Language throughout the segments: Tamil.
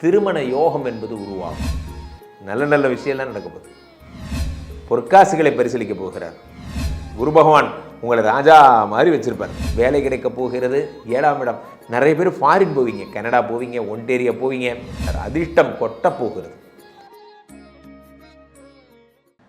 திருமண யோகம் என்பது உருவாகும். நல்ல நல்ல விஷயம்லாம் நடக்க போகுது. பொற்காசுகளை பரிசீலிக்க போகிறார். குரு பகவான் உங்களை ராஜா மாதிரி வச்சிருப்பார். வேலை கிடைக்க போகிறது ஏழாம் இடம். நிறைய பேர் ஃபாரின் போவீங்க. கனடா போவீங்க ஒன்டேரியா போவீங்க. அதிர்ஷ்டம் கொட்ட போகிறது.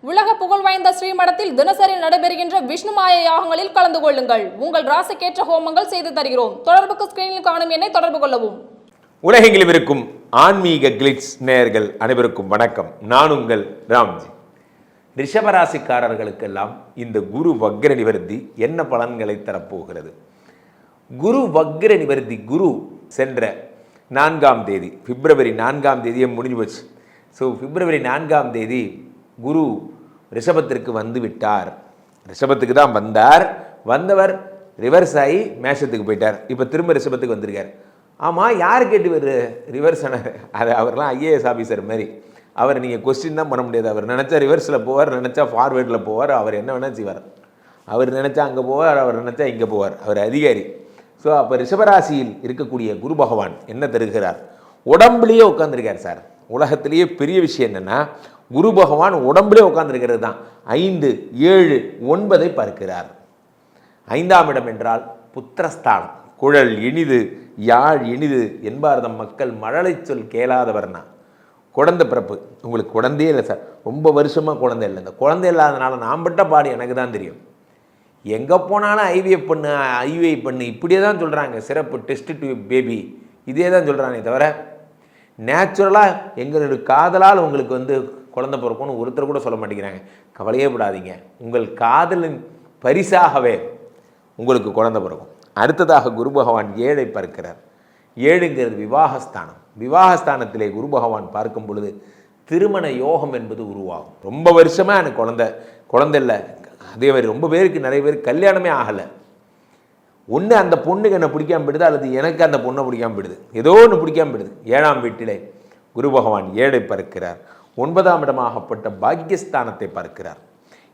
உலக புகழ் வாய்ந்த ஸ்ரீமடத்தில் தினசரி நடைபெறுகின்ற விஷ்ணு மாய யாகங்களில் கலந்து கொள்ளுங்கள். உங்கள் ராசிக்கேற்ற ஹோமங்கள் செய்து தருகிறோம். தொடர்புக்கு ஸ்கிரீனில் காணும் எண்ணை தொடர்பு கொள்ளவும். உலகெங்கிலும் இருக்கும் ஆன்மீக கிளிட்ஸ் நேயர்கள் அனைவருக்கும் வணக்கம். நான் உங்கள் ராம்ஜி. ரிஷபராசிக்காரர்களுக்கெல்லாம் இந்த குரு வக்ர நிவர்த்தி என்ன பலன்களை தரப்போகிறது? குரு வக்ர நிவர்த்தி குரு சென்ற நான்காம் தேதி பிப்ரவரி நான்காம் தேதியே முடிஞ்சு போச்சு? ஸோ பிப்ரவரி நான்காம் தேதி குரு ரிஷபத்திற்கு வந்து விட்டார். ரிஷபத்துக்கு தான் வந்தார். வந்தவர் ரிவர்ஸ் ஆகி மேஷத்துக்கு போயிட்டார். இப்போ திரும்ப ரிஷபத்துக்கு வந்திருக்கார். ஆமாம் யார் கேட்டு இவர் ரிவர்ஸ் ஆனார் அது அவர்லாம் ஐஏஎஸ் ஆஃபீஸர் மாதிரி. அவர் நீங்கள் கொஸ்டின் தான் பண்ண முடியாது. அவர் நினச்சா ரிவர்ஸில் போவார் நினச்சா ஃபார்வேர்டில் போவார். அவர் என்ன வேணால் செய்வார். அவர் நினச்சா அங்கே போவார் அவர் நினச்சா இங்கே போவார். அவர் அதிகாரி. ஸோ அப்போ ரிஷபராசியில் இருக்கக்கூடிய குரு பகவான் என்ன தருகிறார்? உடம்புலேயே உட்காந்துருக்கார் சார் உலகத்திலேயே பெரிய விஷயம் என்னென்னா குரு பகவான் உடம்புலே உட்காந்துருக்கிறது தான். ஐந்து ஏழு ஒன்பதை பார்க்கிறார். ஐந்தாம் இடம் என்றால் புத்திரஸ்தானம் குழல் இனிது யாழ் இனிது என்பார்தம் மக்கள் மழலை சொல் கேளாதவர்னா. குழந்தை பிறப்பு. உங்களுக்கு குழந்தையே இல்லை சார். ரொம்ப வருஷமாக குழந்தை இல்லை. இந்த குழந்தை இல்லாதனால நான் பட்ட பாடு எனக்கு தான் தெரியும். எங்கே போனாலும் ஐவிஎஃப் பண்ணு ஐவிஐ பண்ணு. இப்படியே தான் சொல்கிறாங்க சிறப்பு டெஸ்ட் டு பேபி. இதே தான் சொல்கிறானே தவிர நேச்சுரலாக எங்களுடைய காதலால் உங்களுக்கு வந்து குழந்தை பிறக்கும்னு ஒருத்தர் கூட சொல்ல மாட்டேங்கிறாங்க. கவலையே படாதீங்க. உங்கள் காதலின் பரிசாகவே உங்களுக்கு குழந்தை பிறக்கும். அடுத்ததாக குரு பகவான் ஏழை பார்க்கிறார். ஏழுங்கிறது விவாகஸ்தானம். விவாகஸ்தானத்திலே குரு பகவான் பார்க்கும் பொழுது திருமண யோகம் என்பது உருவாகும். ரொம்ப வருஷமாக எனக்கு குழந்தை குழந்தை இல்லை. அதே மாதிரி ரொம்ப பேருக்கு நிறைய பேருக்கு கல்யாணமே ஆகலை. ஒன்று அந்த பொண்ணுக்கு என்னை பிடிக்காம போயிடுது? அல்லது எனக்கு அந்த பொண்ணை பிடிக்காம போயிடுது? ஏதோ ஒன்று பிடிக்காம போயிடுது. ஏழாம் வீட்டிலே குரு பகவான் ஏழை பார்க்கிறார். ஒன்பதாம் இடமாகப்பட்ட பாக்கியஸ்தானத்தை பார்க்கிறார்.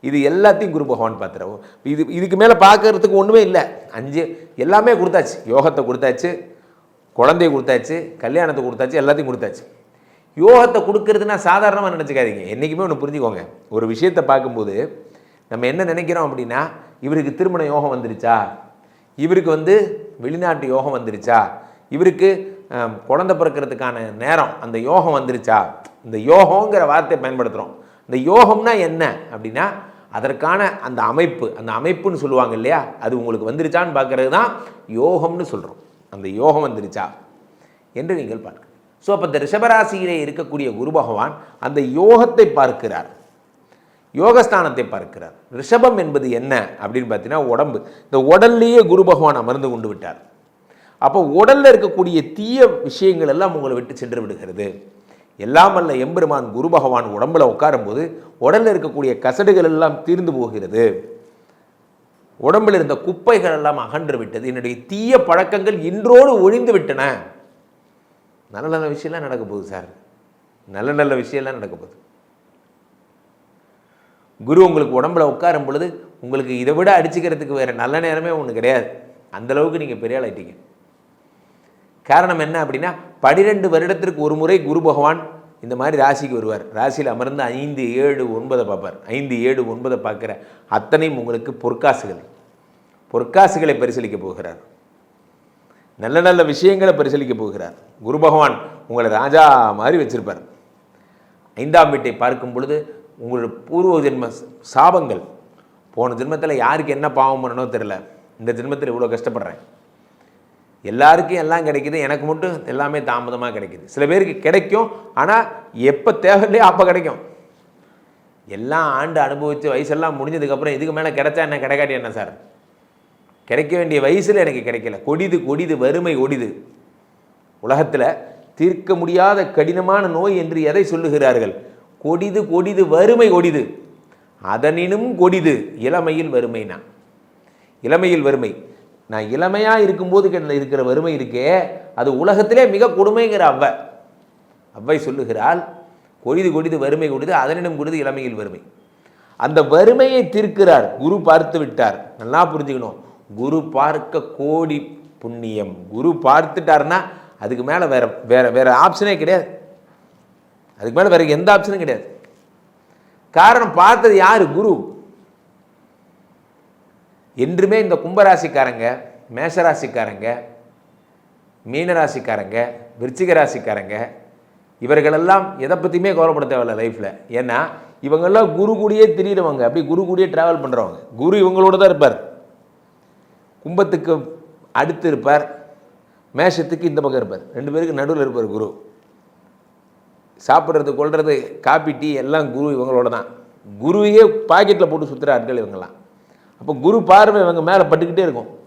இது எல்லாத்தையும் குரு பகவான் பார்த்துறாரு இது இதுக்கு மேலே பார்க்கறதுக்கு ஒன்றுமே இல்லை. அஞ்சு எல்லாமே கொடுத்தாச்சு. யோகத்தை கொடுத்தாச்சு குழந்தைய கொடுத்தாச்சு கல்யாணத்தை கொடுத்தாச்சு எல்லாத்தையும் கொடுத்தாச்சு. யோகத்தை கொடுக்கறதுனா சாதாரணமாக நினச்சிக்காதீங்க. என்றைக்குமே ஒன்று புரிஞ்சுக்கோங்க. ஒரு விஷயத்தை பார்க்கும்போது நம்ம என்ன நினைக்கிறோம் அப்படின்னா இவருக்கு திருமண யோகம் வந்துருச்சா? இவருக்கு வந்து வெளிநாட்டு யோகம் வந்துருச்சா? இவருக்கு குழந்த குழந்தை பிறக்கிறதுக்கான நேரம் அந்த யோகம் வந்துருச்சா? இந்த யோகங்கிற வார்த்தையை பயன்படுத்துகிறோம் இந்த யோகம்னா என்ன அப்படின்னா அதற்கான அந்த அமைப்பு அந்த அமைப்புன்னு சொல்லுவாங்க இல்லையா? அது உங்களுக்கு வந்துருச்சான்னு பார்க்குறது தான் யோகம்னு சொல்கிறோம் அந்த யோகம் வந்துருச்சா? என்று நீங்கள் பார்க்க. ஸோ அப்போ இந்த ரிஷபராசியிலே இருக்கக்கூடிய குரு பகவான் அந்த யோகத்தை பார்க்கிறார். யோகஸ்தானத்தை பார்க்கிறார். ரிஷபம் என்பது என்ன அப்படின்னு பார்த்தீங்கன்னா உடம்பு. இந்த உடல்லையே குரு பகவான் அமர்ந்து கொண்டு விட்டார். அப்போ உடல்ல இருக்கக்கூடிய தீய விஷயங்கள் எல்லாம் உங்களை விட்டு சென்று விடுகிறது. எல்லாம் அல்ல எம்பெருமான் குரு பகவான் உடம்பில் உட்காரும்போது உடலில் இருக்கக்கூடிய கசடுகள் எல்லாம் தீர்ந்து போகிறது. உடம்பில் இருந்த குப்பைகள் எல்லாம் அகன்று விட்டது. என்னுடைய தீய பழக்கங்கள் இன்றோடு ஒழிந்து விட்டன. நல்ல நல்ல விஷயம்லாம் நடக்க போகுது சார். நல்ல நல்ல விஷயம்லாம் நடக்க போகுது. குரு உங்களுக்கு உடம்புல உட்காரும் பொழுது உங்களுக்கு இதை விட அடிச்சுக்கிறதுக்கு வேறு நல்ல நேரமே ஒன்று கிடையாது. அந்த அளவுக்கு நீங்கள் பெரிய ஆளாயிட்டீங்க காரணம் என்ன அப்படின்னா பனிரெண்டு வருடத்திற்கு ஒரு முறை குரு பகவான் இந்த மாதிரி ராசிக்கு வருவார். ராசியில் அமர்ந்து ஐந்து ஏழு ஒன்பதை பார்ப்பார். ஐந்து ஏழு ஒன்பதை பார்க்குற அத்தனையும் உங்களுக்கு பொற்காசுகள். பொற்காசுகளை பரிசீலிக்க போகிறார். நல்ல நல்ல விஷயங்களை பரிசீலிக்க போகிறார். குரு பகவான் உங்களை ராஜா மாதிரி வச்சிருப்பார். ஐந்தாம் வீட்டை பார்க்கும் பொழுது உங்களோட பூர்வ ஜென்ம சாபங்கள். போன ஜென்மத்தில் யாருக்கு என்ன பாவம் பண்ணணும் தெரில இந்த ஜென்மத்தில் இவ்வளோ கஷ்டப்படுறேன். எல்லாருக்கும் எல்லாம் கிடைக்குது எனக்கு மட்டும் எல்லாமே தாமதமாக கிடைக்குது. சில பேருக்கு கிடைக்கும் ஆனால் எப்போ தேவையில்லையோ அப்போ கிடைக்கும். எல்லாம் ஆண்டு அனுபவித்து வயசெல்லாம் முடிஞ்சதுக்கப்புறம் இதுக்கு மேலே கிடைச்சா என்ன கிடைக்காட்டி என்ன சார்? கிடைக்க வேண்டிய வயசில் எனக்கு கிடைக்கல. கொடிது கொடிது வறுமை ஒடிது. உலகத்தில் தீர்க்க முடியாத கடினமான நோய் என்று எதை சொல்லுகிறார்கள்? கொடிது கொடிது வறுமை ஒடிது. அதனினும் கொடிது இளமையில் வறுமைனா. இளமையில் வறுமை. நான் இளமையாக இருக்கும்போது கிட்ட இருக்கிற வறுமை இருக்கே அது உலகத்திலே மிக கொடுமைங்கிற அவ்வை. அவ்வை சொல்லுகிறாள் கொடிது கொடிது வறுமை கொடிது அதனிடம் கொடிது இளமையில் வறுமை. அந்த வறுமையை தீர்க்கிறார் குரு பார்த்து விட்டார். நல்லா புரிஞ்சுக்கணும். குரு பார்க்க கோடி புண்ணியம். குரு பார்த்துட்டாருன்னா அதுக்கு மேலே வேற வேற வேற ஆப்ஷனே கிடையாது. அதுக்கு மேலே வேற எந்த ஆப்ஷனும் கிடையாது. காரணம் பார்த்தது யார்? குரு. என்றுமே இந்த கும்பராசிக்காரங்க மேஷராசிக்காரங்க மீனராசிக்காரங்க விருச்சிக ராசிக்காரங்க இவர்களெல்லாம் எதை பற்றியுமே கவலைப்பட தேவையில்ல லைஃப்பில் ஏன்னா இவங்கெல்லாம் குரு கூடியே திரியிறவங்க. அப்படி குரு கூடியே ட்ராவல் பண்ணுறவங்க குரு இவங்களோட தான் இருப்பார். கும்பத்துக்கு அடுத்து இருப்பார். மேஷத்துக்கு இந்த பக்கம் இருப்பார். ரெண்டு பேருக்கு நடுவில் இருப்பார் குரு. சாப்பிட்றது கொள்வது காப்பி டீ எல்லாம் குரு இவங்களோட தான். குருவையே பாக்கெட்டில் போட்டு சுற்றுற ஆட்கள் இவங்கெல்லாம். அப்போ குரு பார்வை இவங்க மேலே பட்டுக்கிட்டே இருக்கும்.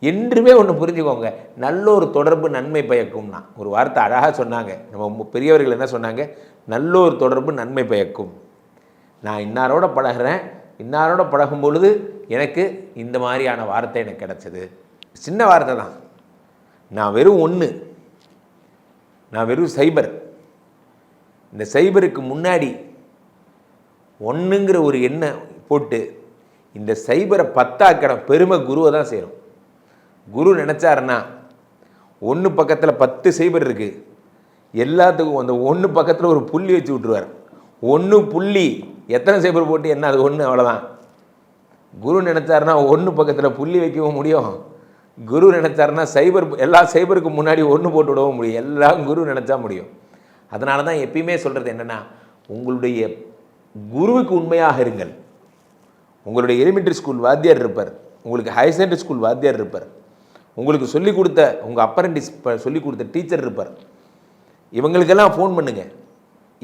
என்றுமே ஒன்று புரிஞ்சுக்கோங்க. நல்ல ஒரு தொடர்பு நன்மை பயக்கும்னா. ஒரு வார்த்தை அழகாக சொன்னாங்க. நம்ம பெரியவர்கள் என்ன சொன்னாங்க? நல்ல ஒரு தொடர்பு நன்மை பயக்கும். நான் இன்னாரோட பழகுறேன். இன்னாரோட பழகும் பொழுது எனக்கு இந்த மாதிரியான வார்த்தை எனக்கு கிடச்சிது. சின்ன வார்த்தை தான். நான் வெறும் ஒன்று நான் வெறும் சைபர். இந்த சைபருக்கு முன்னாடி ஒன்றுங்கிற ஒரு எண்ணை போட்டு இந்த சைபரை பத்தாக்கிற பெருமை குருவை தான் செய்கிறோம் குரு நினச்சாருன்னா ஒன்று பக்கத்தில் பத்து சைபர் இருக்குது எல்லாத்துக்கும் அந்த ஒன்று பக்கத்தில் ஒரு புள்ளி வச்சு விட்ருவார் ஒன்று புள்ளி எத்தனை சைபர் போட்டு என்ன அது ஒன்று அவ்வளோதான் குரு நினச்சாருன்னா ஒன்று பக்கத்தில் புள்ளி வைக்கவும் முடியும். குரு நினச்சாருன்னா சைபர் எல்லா சைபருக்கு முன்னாடி ஒன்று போட்டு விடவும் முடியும். எல்லாம் குரு நினச்சா முடியும். அதனால தான் எப்பயுமே சொல்கிறது என்னென்னா உங்களுடைய குருவுக்கு உண்மையாக இருங்கள். உங்களுடைய எலிமெண்ட்ரி ஸ்கூல் வாத்தியார் இருப்பார். உங்களுக்கு ஹையர் செகண்டரி ஸ்கூல் வாத்தியார் இருப்பார். உங்களுக்கு சொல்லிக் கொடுத்த உங்கள் அப்பரண்டிஸ் சொல்லிக் கொடுத்த டீச்சர் இருப்பார். இவங்களுக்கெல்லாம் ஃபோன் பண்ணுங்கள்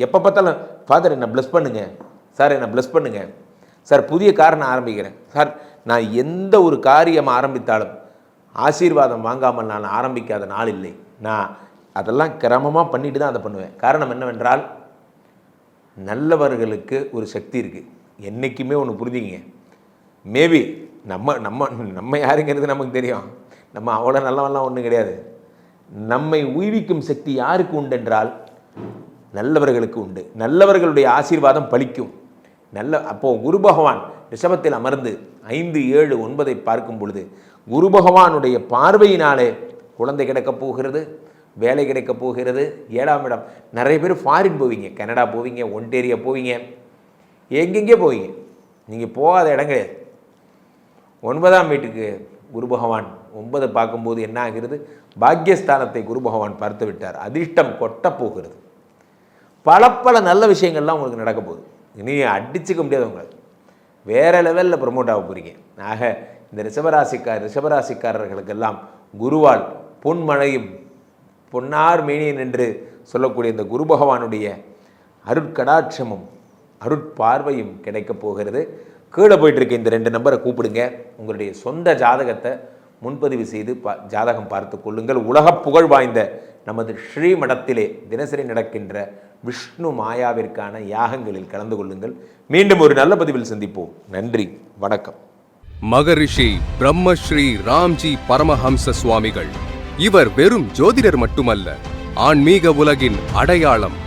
எப்போ பார்த்தாலும் ஃபாதர் என்னை ப்ளஸ் பண்ணுங்கள் சார் என்னை ப்ளஸ் பண்ணுங்கள் சார் புதிய கார் நான் ஆரம்பிக்கிறேன். சார் நான் எந்த ஒரு காரியம் ஆரம்பித்தாலும் ஆசீர்வாதம் வாங்காமல் நான் ஆரம்பிக்காத நாள் இல்லை. நான் அதெல்லாம் கிரமமாக பண்ணிட்டு தான் அதை பண்ணுவேன். காரணம் என்னவென்றால் நல்லவர்களுக்கு ஒரு சக்தி இருக்குது என்றைக்குமே ஒன்று புரிஞ்சுங்க மேபி நம்ம நம்ம நம்ம யாருங்கிறது நமக்கு தெரியும். நம்ம அவ்வளோ நல்லவெல்லாம் ஒன்றும் கிடையாது. நம்மை உய்விக்கும் சக்தி யாருக்கு உண்டென்றால் நல்லவர்களுக்கு உண்டு. நல்லவர்களுடைய ஆசீர்வாதம் பலிக்கும். நல்ல அப்போ குரு பகவான் ரிஷபத்தில் அமர்ந்து ஐந்து ஏழு ஒன்பதை பார்க்கும் பொழுது குரு பகவானுடைய பார்வையினாலே குழந்தை கிடைக்கப் போகிறது வேலை கிடைக்கப் போகிறது. ஏழாம் இடம். நிறைய பேர் ஃபாரின் போவீங்க. கனடா போவீங்க ஒன்டேரியா போவீங்க. எங்கெங்கே போவீங்க? நீங்கள் போகாத இடம் கிடையாது. ஒன்பதாம் வீட்டுக்கு குரு பகவான் ஒன்பதை பார்க்கும்போது என்ன ஆகிறது? பாக்கியஸ்தானத்தை குரு பகவான் பார்த்து விட்டார். அதிர்ஷ்டம் கொட்டப் போகிறது. பல பல நல்ல விஷயங்கள்லாம் உங்களுக்கு நடக்க போகுது. இனி அடிச்சுக்க முடியாது உங்களை வேறு லெவலில் ப்ரொமோட் ஆக போகிறீங்க ஆக இந்த ரிஷபராசிக்கார் ரிஷபராசிக்காரர்களுக்கெல்லாம் குருவால் பொன்மழையும் பொன்னார் மேனியன் என்று சொல்லக்கூடிய இந்த குரு பகவானுடைய அருட்கடாட்சமும் அருட்பார்வையும் கிடைக்கப் போகிறது. கீழே போயிட்டு இருக்க இந்த ரெண்டு நம்பரை கூப்பிடுங்க. உங்களுடைய சொந்த ஜாதகத்தை முன்பதிவு செய்து பா ஜாதகம் பார்த்து கொள்ளுங்கள். உலக புகழ் வாய்ந்த நமது ஸ்ரீமடத்திலே தினசரி நடக்கின்ற விஷ்ணு மாயாவிற்கான யாகங்களில் கலந்து கொள்ளுங்கள். மீண்டும் ஒரு நல்ல பதிவில் சந்திப்போம். நன்றி. வணக்கம். மகரிஷி பிரம்மஸ்ரீ ராம்ஜி பரமஹம்ச சுவாமிகள். இவர் வெறும் ஜோதிடர் மட்டுமல்ல ஆன்மீக உலகின் அடையாளம்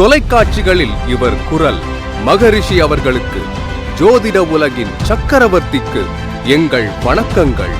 தொலைக்காட்சிகளில் இவர் குரல். மகரிஷி அவர்களுக்கு ஜோதிட உலகின் சக்கரவர்த்திக்கு எங்கள் வணக்கங்கள்.